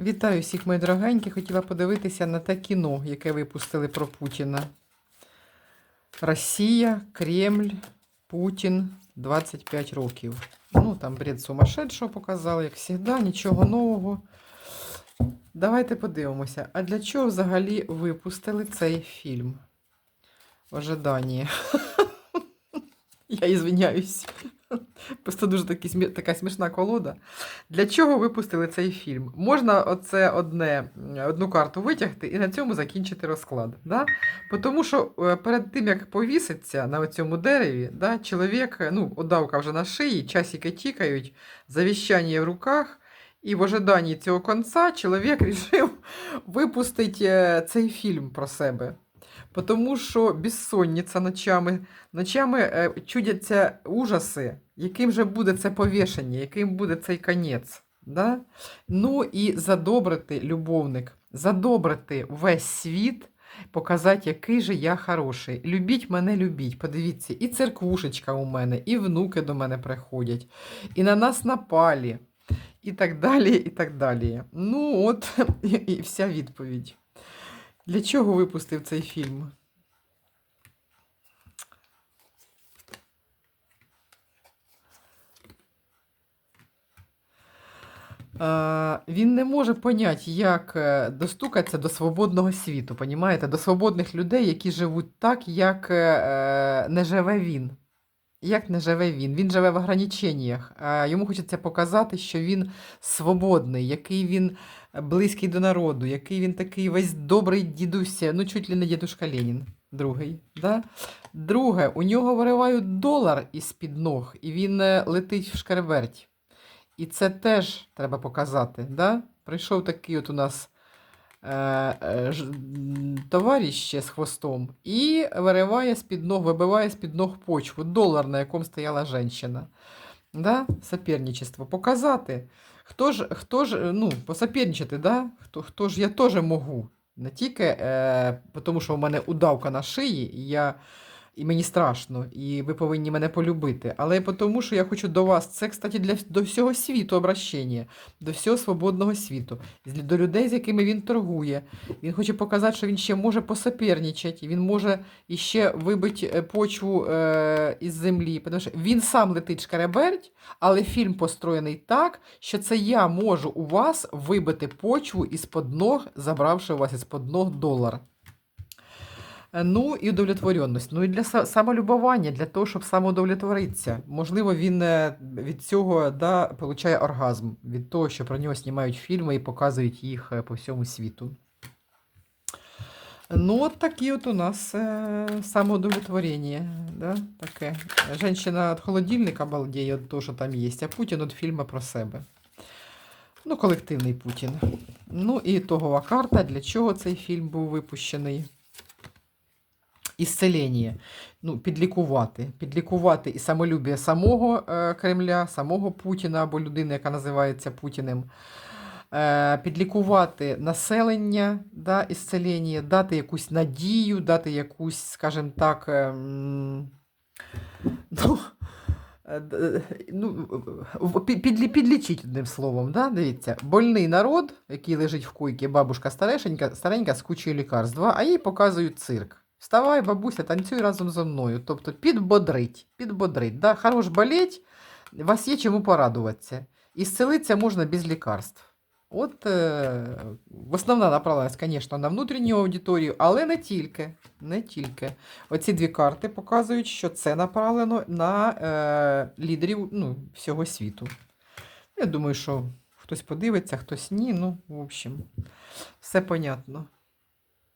Вітаю всіх, мої дорогенькі. Хотіла подивитися на те кіно, яке випустили про Путіна. Росія, Кремль, Путін 25 років. Ну, там бред сумасшедшого показали, як завжди, нічого нового. Давайте подивимося. А для чого взагалі випустили цей фільм? Ожидання. Я ізвиняюсь. Просто дуже такі, така смішна колода. Для чого випустили цей фільм? Можна оце одне, одну карту витягти і на цьому закінчити розклад. Да? Тому що е, перед тим, як повіситься на цьому дереві, да, чоловік, ну, удавка вже на шиї, часики тікають, завіщання в руках, і в ожиданні цього конца чоловік вирішив випустити е, цей фільм про себе. Тому що безсонниця ночами, ночами е, чудяться ужаси, яким же буде це повішення, яким буде цей конець. Да? Ну і задобрити любовник, задобрити весь світ, показати, який же я хороший. Любіть мене, любіть. Подивіться, і церквушечка у мене, і внуки до мене приходять, і на нас напалі, і так далі, і так далі. Ну, от і, вся відповідь. Для чого випустив цей фільм? Він не може поняти, як е, достукатися до свободного світу, понімаєте? До свободних людей, які живуть так, як е, не живе він. Як не живе він? Він живе в ограниченнях. Йому хочеться показати, що він свободний, який він близький до народу, який він такий весь добрий дідуся, ну чуть ли не дідушка Ленін, другий. Да? Друге, у нього виривають долар із-під ног, і він е, летить в шкереберть. І це теж треба показати. Да? Прийшов такий от у нас е, е, ж- товариш з хвостом і вириває з-під ног, вибиває з-під ног почву, долар, на якому стояла жінка. Да? Соперничество. Показати. Хто ж, хто ж, е, ну, посоперничати, да? хто, хто ж я теж можу. Не тільки е, тому, що в мене удавка на шиї, і, я, і мені страшно, і ви повинні мене полюбити. Але тому, що я хочу до вас. Це, кстати, для до всього світу обращення, до всього свободного світу, до людей, з якими він торгує. Він хоче показати, що він ще може посоперничати, він може іще вибити е, почву е, із землі. Тому що він сам летить шкареберть, але фільм построєний так, що це я можу у вас вибити почву із-под ног, забравши у вас із-под ног долар. Е, Ну і удовлетворенність. Ну і для самолюбування, для того, щоб самоудовлетворитися. Можливо, він е, від цього да, получає оргазм, від того, що про нього знімають фільми і показують їх е, по всьому світу. Ну, от такі от у нас самоудовлетворення. Да, таке. Женщина від холодильника балдіє від що там є, а Путін від фільму про себе. Ну, колективний Путін. Ну і ітогова карта, для чого цей фільм був випущений. Ісцелення. Ну, підлікувати. Підлікувати і самолюбія самого е, Кремля, самого Путіна або людини, яка називається Путіним. Е, підлікувати населення, да, ісцелення, дати якусь надію, дати якусь, скажімо так, ем, ну, е, ну, підлі- підлічіть одним словом. Да? Дивіться, больний народ, який лежить в койці, бабушка старешенька, старенька з кучою лікарств, а їй показують цирк. Вставай, бабуся, танцюй разом зі мною. Тобто підбодрить, підбодрить. Да? Хорош болеть, вас є чому порадуватися. І зцілитися можна без лікарств. От е, основна направленість, звісно, на внутрішню аудиторію, але не тільки. Не тільки. Оці дві карти показують, що це направлено на е, лідерів ну, всього світу. Я думаю, що хтось подивиться, хтось ні. Ну, в общем, все понятно.